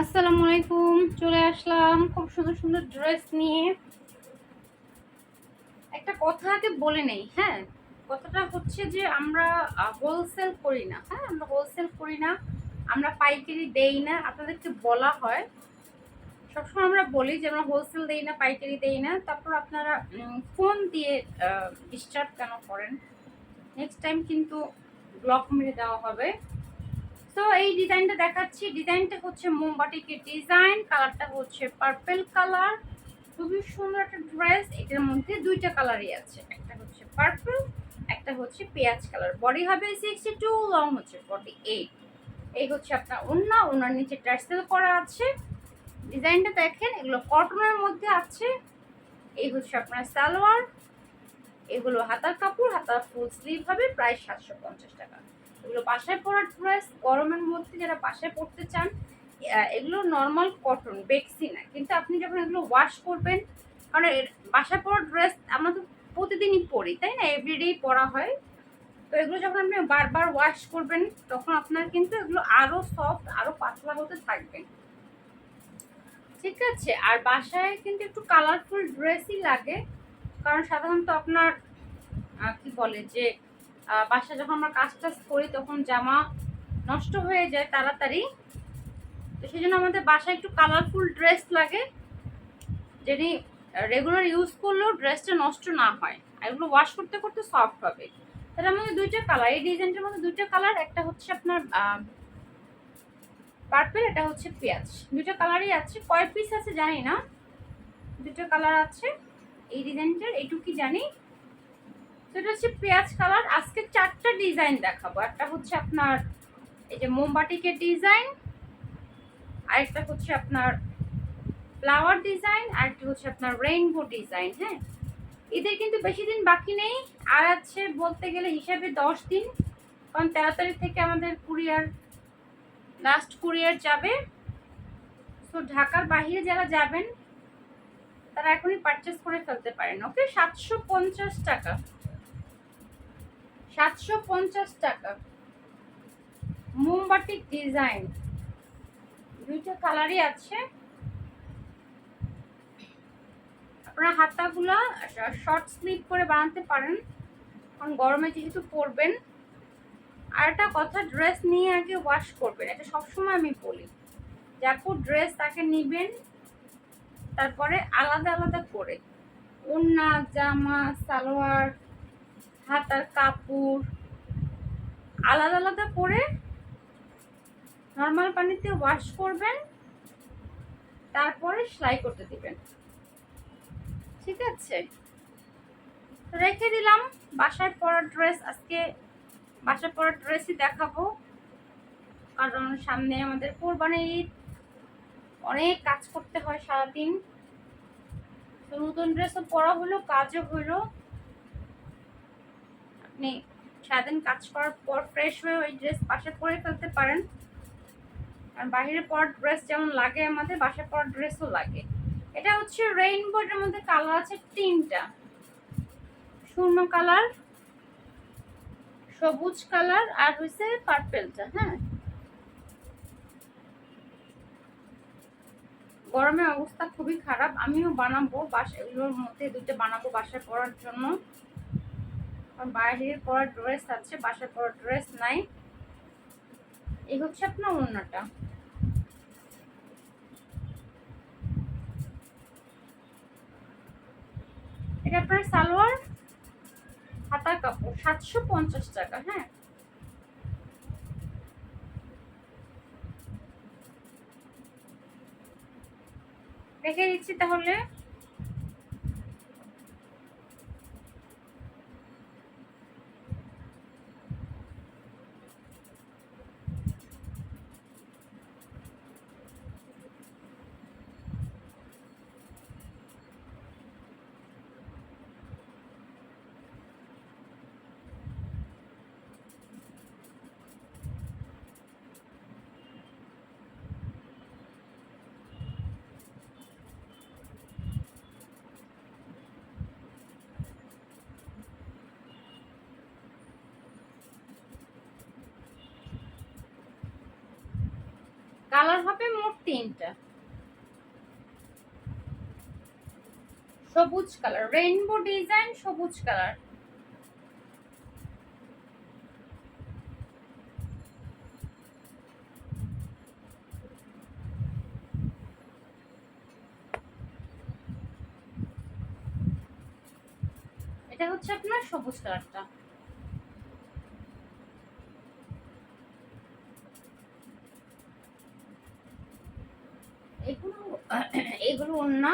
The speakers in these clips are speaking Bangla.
আসসালামু আলাইকুম, চলে আসলাম খুব সুন্দর সুন্দর ড্রেস নিয়ে। একটা কথা আগে বলে নেই হ্যাঁ? কথাটা হচ্ছে যে আমরা হোলসেল করি না হ্যাঁ? আমরা হোলসেল করি না, আমরা পাইকারি দেই না, আপনাদেরকে বলা হয়। সবসময় আমরা বলি যে আমরা হোলসেল দেই না, পাইকারি দেই না। তারপর আপনারা ফোন দিয়ে ডিস্টার্ব কেন করেন? নেক্সট টাইম কিন্তু ব্লক মেরে দেওয়া হবে। তো এই ডিজাইনটা দেখাচ্ছি। ডিজাইনটা হচ্ছে মোমবাটিকের ডিজাইন, কালারটা হচ্ছে পার্পেল কালার খুবই সুন্দর একটা ড্রেস এটার মধ্যে দুইটা কালারই আছে। একটা হচ্ছে পার্পেল একটা হচ্ছে পেঁয়াজ কালার বডি হবে সিক্সটি টু লং হচ্ছে ফর্টি এইট এই হচ্ছে আপনার ওন্না ওনার নিচে টার্সেল করা আছে। ডিজাইনটা দেখেন, এগুলো কটনের মধ্যে আছে। এই হচ্ছে আপনার সালোয়ার। এগুলো হাতার কাপড়, হাতার ফুল স্লিভ হবে। প্রায় সাতশো পঞ্চাশ টাকা। এগুলো বাসায় পরার ড্রেস গরমের মধ্যে যারা বাসায় পরতে চান এগুলো নর্মাল কটন বেক্সি না। কিন্তু আপনি যখন এগুলো ওয়াশ করবেন, কারণ বাসায় পরার ড্রেস আমরা তো প্রতিদিনই পরি, তাই না? এভরিডেই পরা হয়। তো এগুলো যখন আপনি বারবার ওয়াশ করবেন, তখন আপনার কিন্তু এগুলো আরও সফট আরও পাতলা হতে থাকবে। ঠিক আছে? আর বাসায় কিন্তু একটু কালারফুল ড্রেসই লাগে। কারণ সাধারণত আপনার কি বলে যে বাসায় যখন আমরা কাজ টাজ করি, তখন জামা নষ্ট হয়ে যায় তাড়াতাড়ি। তো সেই জন্য আমাদের বাসায় একটু কালারফুল ড্রেস লাগে, যেটি রেগুলার ইউজ করলেও ড্রেসটা নষ্ট না হয়। আর এগুলো ওয়াশ করতে করতে সফট হবে। তাহলে আমাদের দুইটা কালার এই ডিজাইনটার মধ্যে দুইটা কালার একটা হচ্ছে আপনার পার্পেল এটা হচ্ছে পেঁয়াজ। দুইটা কালারই আছে, কয় পিস আছে জানি না। দুটো কালার আছে। এই ডিজাইনটার এইটুকি জানি। সেটা হচ্ছে পেঁয়াজ কালার। আজকে চারটা ডিজাইন দেখাবো। একটা হচ্ছে আপনার এই যে মোমবাটিকের ডিজাইন, আরেকটা হচ্ছে আপনার ফ্লাওয়ার ডিজাইন, আরেকটা হচ্ছে আপনার রেইনবো ডিজাইন হ্যাঁ? এদের কিন্তু বেশি দিন বাকি নেই। আর আছে বলতে গেলে হিসাবে দশ দিন, কারণ তেরো তারিখ থেকে আমাদের কুরিয়ার লাস্ট কুরিয়ার যাবে। তো ঢাকার বাহিরে যারা যাবেন, তারা এখনই পারচেস করে ফেলতে পারেন ওকে সাতশো পঞ্চাশ টাকা। সাতশো পঞ্চাশ টাকা। মোমবাটিক ডিজাইন। দুইটা কালারই আছে। আপনারা হাতাগুলো শর্ট স্লিভ করে বানাতে পারেন। কারণ গরমে যেহেতু পরবেন। আর একটা কথা ড্রেস নিয়ে আগে ওয়াশ করবেন। এটা সবসময় আমি বলি যাকু ড্রেস তাকে নিবেন, তারপরে আলাদা আলাদা করে। ওন্না জামা, সালোয়ার হাতার কাপড়, আলাদা আলাদা করে নর্মাল পানিতে ওয়াশ করবেন, তারপরে সেলাই করতে দিবেন। ঠিক আছে? রেখে দিলাম। বাসায় পরার ড্রেস আজকে বাসায় পরার ড্রেসই দেখাবো। কারণ সামনে আমাদের কোরবানি ঈদ। অনেক কাজ করতে হয় সারাদিন। নতুন ড্রেসও পরা হলো, কাজও হলো। আপনি সারাদিন কাজ করার পর ফ্রেশ হয়ে ওই ড্রেস বাসে পরে ফেলতে পারেন। আর বাহিরে পরার ড্রেস যেমন লাগে আমাদের, বাসায় পরার ড্রেসও লাগে। এটা হচ্ছে রেইনবো এটার মধ্যে কালার আছে তিনটা। শূন্য কালার সবুজ কালার আর হচ্ছে পার্পেলটা হ্যাঁ? গরমের অবস্থা খুবই খারাপ। আমিও বানাবো বাসা, এগুলোর মধ্যে দুটো বানাবো বাসায় পরার জন্য। বাইরের পরার ড্রেস আছে বাসার পরার ড্রেস নাই। এই হচ্ছে আপনার অন্যটা এটা আপনার সালোয়ার হাতার কাপড়, সাতশো পঞ্চাশ টাকা হ্যাঁ। রেখে দিচ্ছি তাহলে। কালার হবে মোট তিনটা। সবুজ কালার রেইনবো ডিজাইন সবুজ কালার। এটা হচ্ছে আপনার সবুজ কালারটা এগুলো এগুলো অন্য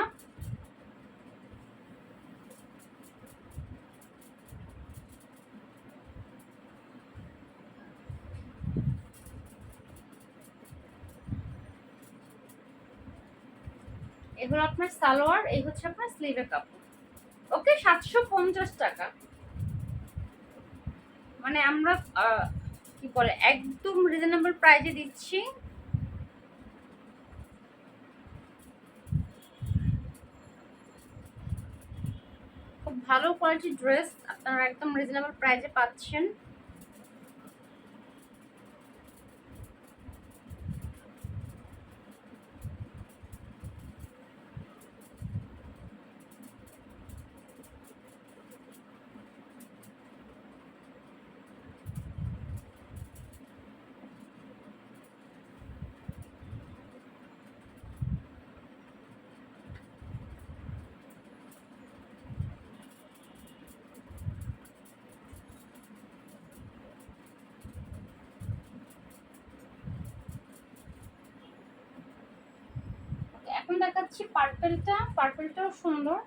এগুলো আপনার সালোয়ার, এই হচ্ছে আপনার স্লিভের কাপড়। ওকে সাতশো পঞ্চাশ টাকা। মানে আমরা কি বলে, একদম রিজনেবল প্রাইজে দিচ্ছি। খুব ভালো কোয়ালিটির ড্রেস আপনারা একদম রিজনেবল প্রাইজে পাচ্ছেন। এখন দেখাচ্ছি পার্পেলটা পার্পেলটাও সুন্দর।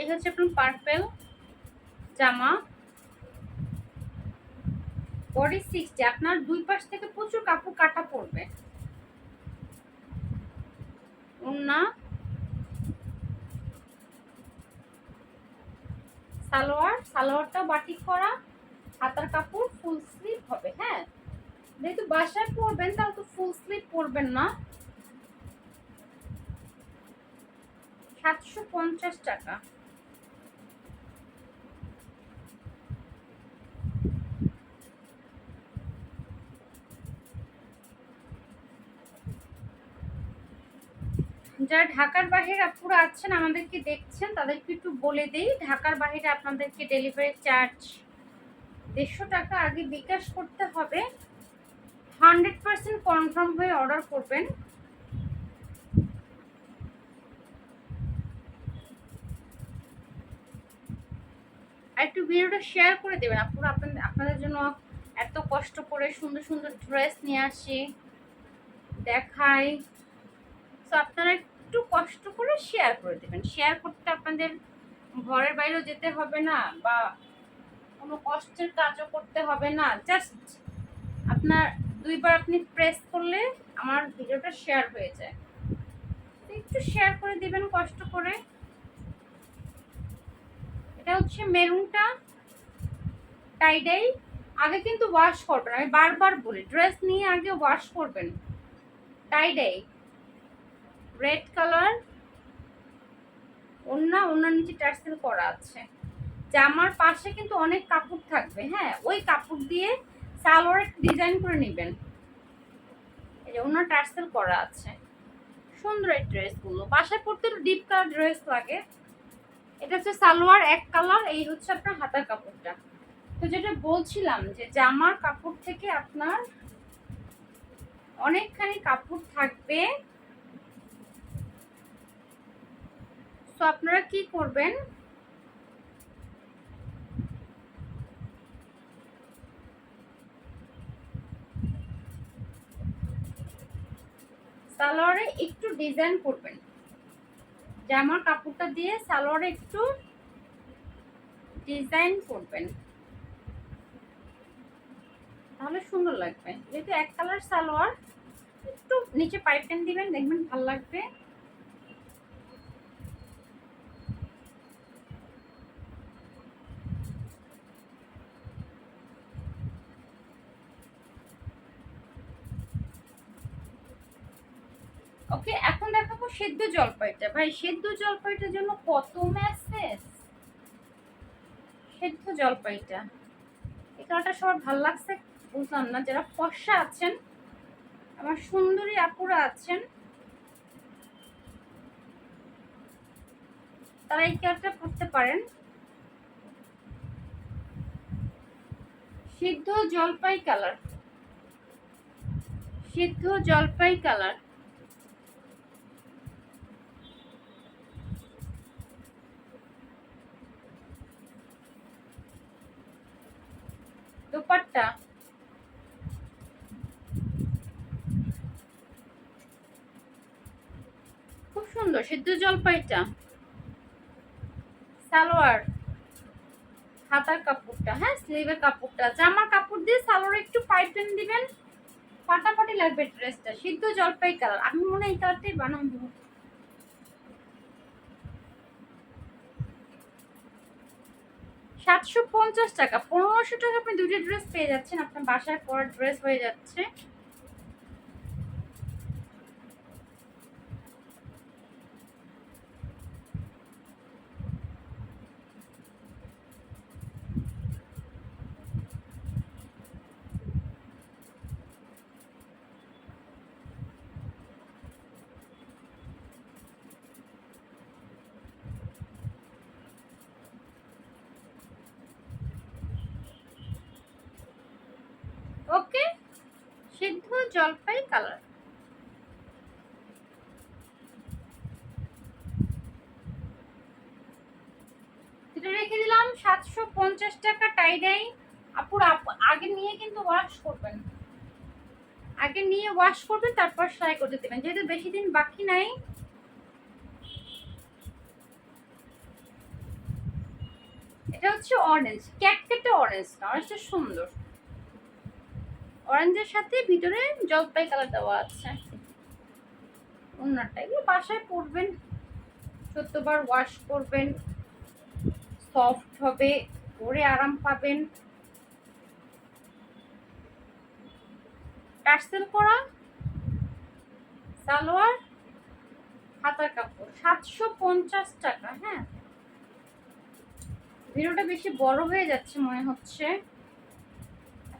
এই হচ্ছে আপনার পার্পেল জামা। বডি সিক্সটি আপনার দুই পাশ থেকে প্রচুর কাপড় কাটা পড়বে। ওন্না সালোয়ার, সালোয়ারটা বাটিক করা, হাতার কাপড় ফুল স্লিভ হবে হ্যাঁ? যেহেতু বাসায় পরবেন, তাহলে তো ফুল স্লিভ পরবেন না। সাতশো পঞ্চাশ টাকা। যারা ঢাকার বাইরে পুরো আছেন, আমাদেরকে দেখছেন, তাদেরকে একটু বলে দেই, ঢাকার বাইরে আপনাদেরকে ডেলিভারি চার্জ দেড়শো টাকা আগে বিকাশ করতে হবে। হান্ড্রেড পার্সেন্ট কনফার্ম হয়ে অর্ডার করবেন। আর একটু ভিডিওটা শেয়ার করে দেবেন আপনারা আপনাদের আপনাদের জন্য এত কষ্ট করে সুন্দর সুন্দর ড্রেস নিয়ে আসি, দেখাই। তো আপনারা একটু কষ্ট করে শেয়ার করে দেবেন। শেয়ার করতে আপনাদের ঘরের বাইরেও যেতে হবে না বা কোনো কষ্টের কাজও করতে হবে না। জাস্ট আপনার দুইবার আপনি প্রেস করলে আমার ভিডিওটা শেয়ার হয়ে যায়। একটু শেয়ার করে দিবেন কষ্ট করে। এটা হচ্ছে মেরুনটা। টাইডাই আগে কিন্তু ওয়াশ করবেন। আমি বারবার বলি ড্রেস নিয়ে আগে ওয়াশ করবেন। টাইডাই রেড কালার ওন্না ওনার নিচে টার্সেল করা আছে। জামার পাশে কিন্তু অনেক কাপড় থাকবে হ্যাঁ? ওই কাপড় দিয়ে সালোয়ার ডিজাইন করে নেবেন। এই যে ওনার টার্সেল করা আছে। সুন্দর এই ড্রেসগুলো পরতে একটু ডিপ কালার ড্রেস লাগে। এটা হচ্ছে সালোয়ার এক কালার এই হচ্ছে আপনার হাতার কাপড়টা। তো যেটা বলছিলাম যে জামার কাপড় থেকে আপনার অনেকখানি কাপড় থাকবে। তো আপনারা কি করবেন? সালোয়ারে একটু ডিজাইন করবেন। জামার কাপড়টা দিয়ে সালোয়ারে একটু ডিজাইন করবেন। তাহলে সুন্দর লাগবে। যেহেতু এক কালার সালোয়ার, একটু নিচে পাইপেন দিবেন, দেখবেন ভালো লাগবে ওকে এখন দেখাবো সেদ্ধ জলপাইটা। ভাই, সেদ্ধ জলপাইটার জন্য কত মেসেজ সেদ্ধ জলপাইটা। এই কালারটা সবার ভালো লাগছে? বুঝলাম না, যারা ফর্সা আছেন, আমার সুন্দরী আপুরা আছেন, তারা এই কালারটা পড়তে পারেন। সিদ্ধ জলপাই কালার। সিদ্ধ জলপাই কালার। দোপাট্টা। খুব সুন্দর, সিদ্ধ জলপাইটা। সালোয়ার, হাতার কাপড়টা হ্যাঁ স্লিভের কাপড়টা জামার কাপড় দিয়ে সালোয়ার একটু পাইপেন দিবেন। ফাটাফাটি লাগবে ড্রেসটা সিদ্ধ জলপাই কালার আমি মনে হয় এই কালারটাই বানাবো। সাতশো পঞ্চাশ টাকা। পনেরোশো টাকা আপনি দুটো ড্রেস পেয়ে যাচ্ছেন। আপনার বাসায় পরার ড্রেস হয়ে যাচ্ছে ওকে সিদ্ধ জলপাই কালার। এটা রেখে দিলাম সাতশো পঞ্চাশ টাকা টাইডাই আপুর আগে নিয়ে কিন্তু ওয়াশ করবেন। আগে নিয়ে ওয়াশ করবেন, তারপর সেলাই করতে দেবেন। যেহেতু বেশি দিন বাকি নাই। এটা হচ্ছে অরেঞ্জ ক্যাটকেটে অরেঞ্জ না? অরেঞ্জটা সুন্দর। অরেঞ্জের সাথে ভিতরে জলপাই কালার দেওয়া আছে। ওনারটা এগুলো বাসায় পরবেন চোদ্দবার ওয়াশ করবেন সফট হবে, পরে আরাম পাবেন। টার্সেল করা, সালোয়ার, হাতার কাপড়, সাতশো পঞ্চাশ টাকা হ্যাঁ। ভিডিওটা বেশি বড় হয়ে যাচ্ছে মনে হচ্ছে।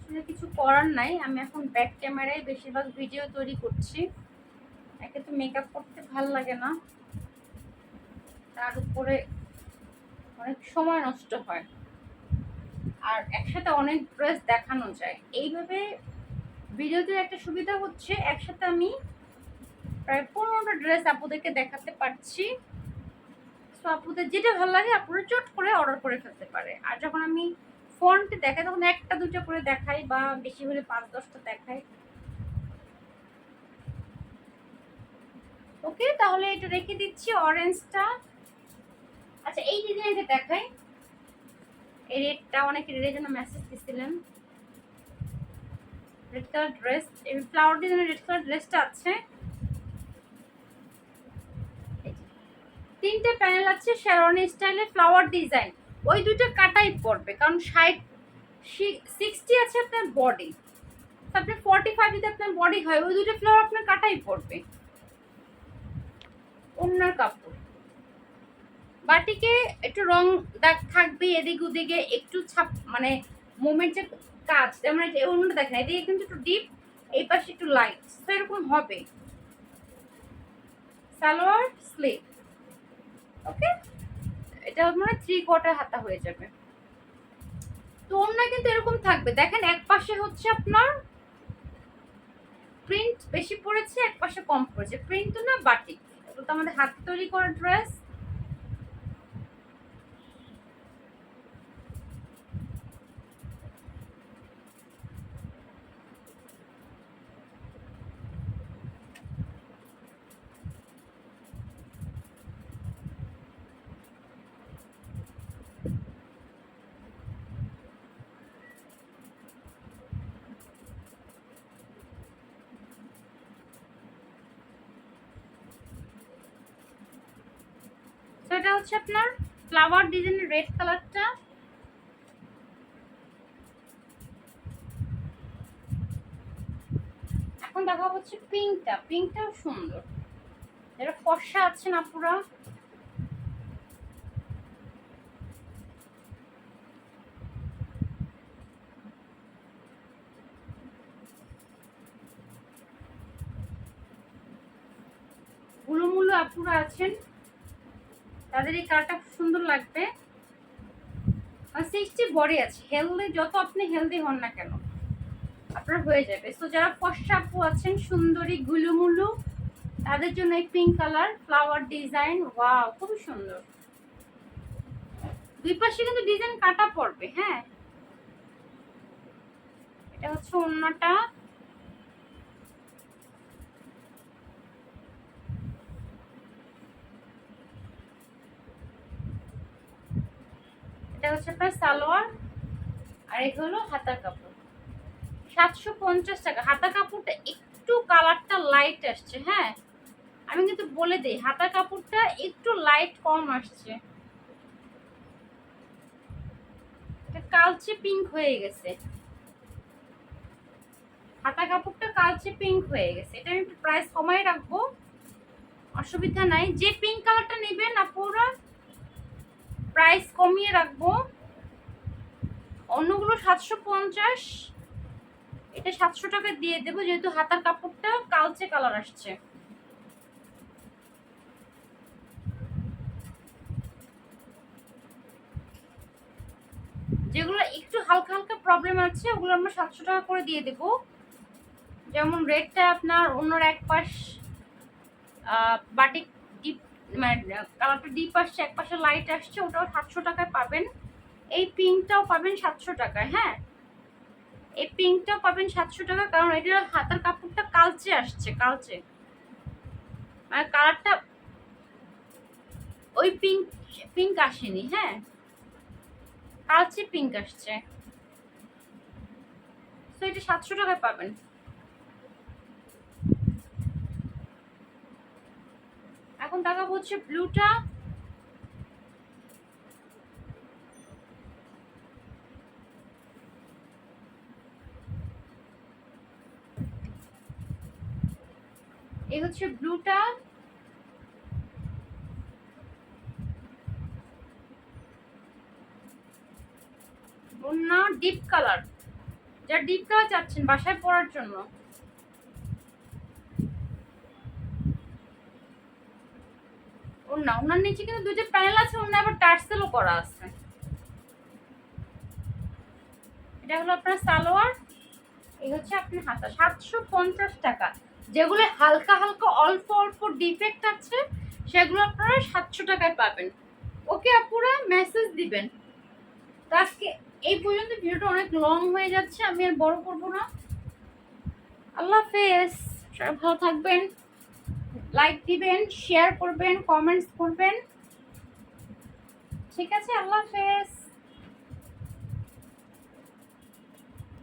আসলে কিছু করার নাই। আমি এখন ব্যাক ক্যামেরায় বেশিরভাগ ভিডিও তৈরি করছি। একে তো মেকআপ করতে ভালো লাগে না। তার উপরে অনেক সময় নষ্ট হয়। আর একসাথে অনেক ড্রেস দেখানো যায়। এইভাবে ভিডিওতে একটা সুবিধা হচ্ছে, একসাথে আমি প্রায় পনেরোটা ড্রেস আপুদেরকে দেখাতে পারছি। তো আপুদের যেটা ভালো লাগে, আপুরা চট করে অর্ডার করে ফেলতে পারে। আর যখন আমি ফন্ট দেখাই তখন একটা, দুটো করে দেখায় বা বেশি হলে পাঁচ, দশটা দেখায়। ওকে, তাহলে এটা রেখে দিচ্ছি অরেঞ্জটা আচ্ছা এই ডিজাইনটা দেখাই। এই রেডটা অনেকে রেডের জন্য মেসেজ দিছিলেন। রেড কালার ড্রেস এই ফ্লাওয়ার ডিজাইনের রেড কালার ড্রেসটা আছে। তিনটে প্যানেল আছে শেরওয়ানি স্টাইলে ফ্লাওয়ার ডিজাইন ওই দুটো কাটাই পড়বে, কারণ ষাট সিক্সটি আছে আপনার বডি আপনার ফর্টি ফাইভ যদি আপনার বডি হয়, ওই দুটো ফ্লাওয়ার আপনার কাটাই পড়বে। অন্যার কাপড়। বাটিকে একটু রং দাগ থাকবে, এদিক ওদিকে একটু ছাপ মানে মোমেন্ট যে কাজ। যেমন অন্যটা দেখেন, এদিকে কিন্তু একটু ডিপ এই পাশে একটু লাইট তো এরকম হবে। সালোয়ার স্লিভ ওকে এটা মানে থ্রি কোয়ার্টার হাতা হয়ে যাবে। তো অন্য কিন্তু এরকম থাকবে। দেখেন, এক পাশে হচ্ছে আপনার প্রিন্ট বেশি পড়েছে, এক পাশে কম পড়েছে। প্রিন্ট তো না বাটিক তো আমাদের হাতে তৈরি করা ড্রেস এটা হচ্ছে আপনার ফ্লাওয়ার ডিজাইনের রেড কালারটা এখন দেখা হচ্ছে পিঙ্কটা পিঙ্কটাও সুন্দর। এটা ফর্সা আছে না পুরা মুলো আপুরা আছেন তাদের এই কারটা খুব সুন্দর লাগবে। আর সিক্সটি বডি আছে হেলদি যত আপনি হেলদি হন না কেন, আপনার হয়ে যাবে। তো যারা ফর্সা আপু আছেন, সুন্দরী, গুলুমুলু, তাদের জন্য এই pink colour flower design wow খুবই সুন্দর। দুই পাশে কিন্তু ডিজাইন কাটা পড়বে হ্যাঁ। এটা হচ্ছে অন্যটা। এটা হচ্ছে আপনার সালোয়ার, আর এই হলো হাতার কাপড়। সাতশো পঞ্চাশ টাকা। হাতা কাপড়টা একটু কালারটা লাইট আসছে হ্যাঁ? আমি কিন্তু বলে দিই হাতা কাপড়টা একটু লাইট কম আসছে। কালচে পিঙ্ক হয়ে গেছে। হাতা কাপড়টা কালচে পিঙ্ক হয়ে গেছে। এটা আমি একটু প্রাইস কমাই রাখব। অসুবিধা নাই। যে পিঙ্ক কালারটা নেবেন, আপুরা প্রাইস কমিয়ে রাখব। অন্যগুলো সাতশো পঞ্চাশ। এটা সাতশো টাকা দিয়ে দেবো, যেহেতু হাতার কাপড়টা কালচে কালার আসছে। যেগুলো একটু হালকা হালকা প্রবলেম আছে, ওগুলো আমরা সাতশো টাকা করে দিয়ে দেবো। যেমন রেডটা আপনার অন্যর এক পাশ বাটিক মানে কালারটা ডিপ আসছে, এক পাশে লাইট আসছে, ওটাও সাতশো টাকায় পাবেন। এই পিঙ্কটাও পাবেন সাতশো টাকায় হ্যাঁ? এই পিঙ্কটাও পাবেন সাতশো টাকা, কারণ এটা হাতার কাপড়টা কালচে আসছে, কালচে। মানে কালারটা ওই পিঙ্ক পিঙ্ক আসেনি হ্যাঁ? কালচে পিঙ্ক আসছে। তো এটা সাতশো টাকায় পাবেন। এখন দেখাবো হচ্ছে ব্লুটা। এই হচ্ছে ব্লুটা। Deep colour. যা ডিপ কালার চাচ্ছেন বাসায় পরার জন্য। ওনা ওনার নিচে কিন্তু দুইটা প্যানেল আছে ওনা আবার টার্সেলও করা আছে। এটা হলো আপনার সালোয়ার, এই হচ্ছে আপনার হাতা। সাতশো পঞ্চাশ টাকা। যেগুলো হালকা হালকা, অল্প অল্প ডিফেক্ট আছে, সেগুলো আপনারা সাতশো টাকায় পাবেন। ওকে আপুরা মেসেজ দিবেন। তো আজকে এই পর্যন্ত ভিডিওটা অনেক লং হয়ে যাচ্ছে, আমি আর বড় করব না। আল্লাহ হাফেজ। ভালো থাকবেন। লাইক দিবেন শেয়ার করবেন কমেন্টস করবেন। ঠিক আছে আল্লাহ হাফেজ।